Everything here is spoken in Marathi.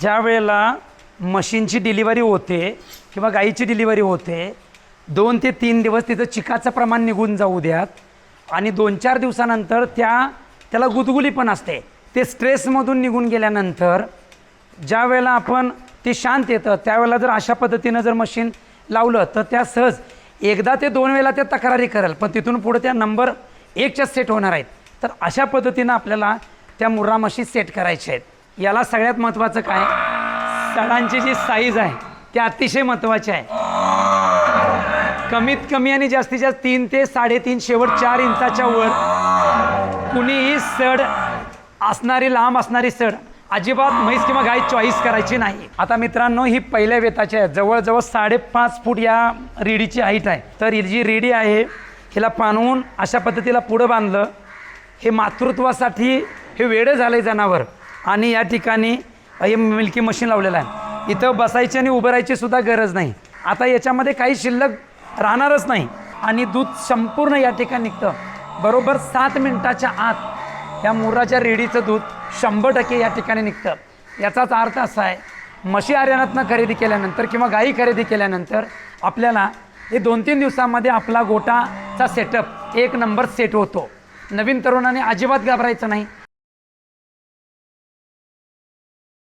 ज्या वेळेला मशीनची डिलिव्हरी होते किंवा गाईची डिलिव्हरी होते दोन ते तीन दिवस तिथं चिकाचं प्रमाण निघून जाऊ द्यात आणि दोन चार दिवसानंतर त्या त्याला गुदगुली पण असते. ते स्ट्रेसमधून निघून गेल्यानंतर ज्या वेळेला आपण ते शांत येतं त्यावेळेला जर अशा पद्धतीनं जर मशीन लावलं तर त्या सहज एकदा ते दोन वेळेला त्या तक्रारी करेल पण तिथून पुढे त्या नंबर एकच्या सेट होणार आहेत. तर अशा पद्धतीनं आपल्याला त्या मुर्रा मशीन सेट करायच्या आहेत. याला सगळ्यात महत्त्वाचं काय? सडांची जी साईज आहे ती अतिशय महत्त्वाची आहे. कमीत कमी आणि जास्तीत जास्त तीन ते साडेतीन शेवट चार इंचाच्या वर कुणीही सड असणारी लांब असणारी सड अजिबात म्हैस किंवा गाय चॉईस करायची नाही. आता मित्रांनो ही पहिल्या वेताची आहे. जवळजवळ साडेपाच फूट या रेडीची हाईट आहे. तर ही जी रेडी आहे हिला पाणवून अशा पद्धतीला पुढं बांधलं. हे मातृत्वासाठी हे वेडं झालं आहे जनावर. आणि या ठिकाणी हे मिल्की मशीन लावलेलं आहे. इथं बसायची आणि उभं राहायची सुद्धा गरज नाही. आता याच्यामध्ये काही शिल्लक राहणारच नाही. आणि दूध संपूर्ण या ठिकाणी निघतं. बरोबर सात मिनटाच्या आत या मुराच्या रेडीचं दूध शंभर टक्के या ठिकाणी निघतं. याचाच अर्थ असा आहे म्हशी आर्यानातनं खरेदी केल्यानंतर किंवा गाई खरेदी केल्यानंतर आपल्याला हे दोन तीन दिवसामध्ये आपला गोटाचा सेटअप एक नंबर सेट होतो. नवीन तरुणाने अजिबात घाबरायचं नाही.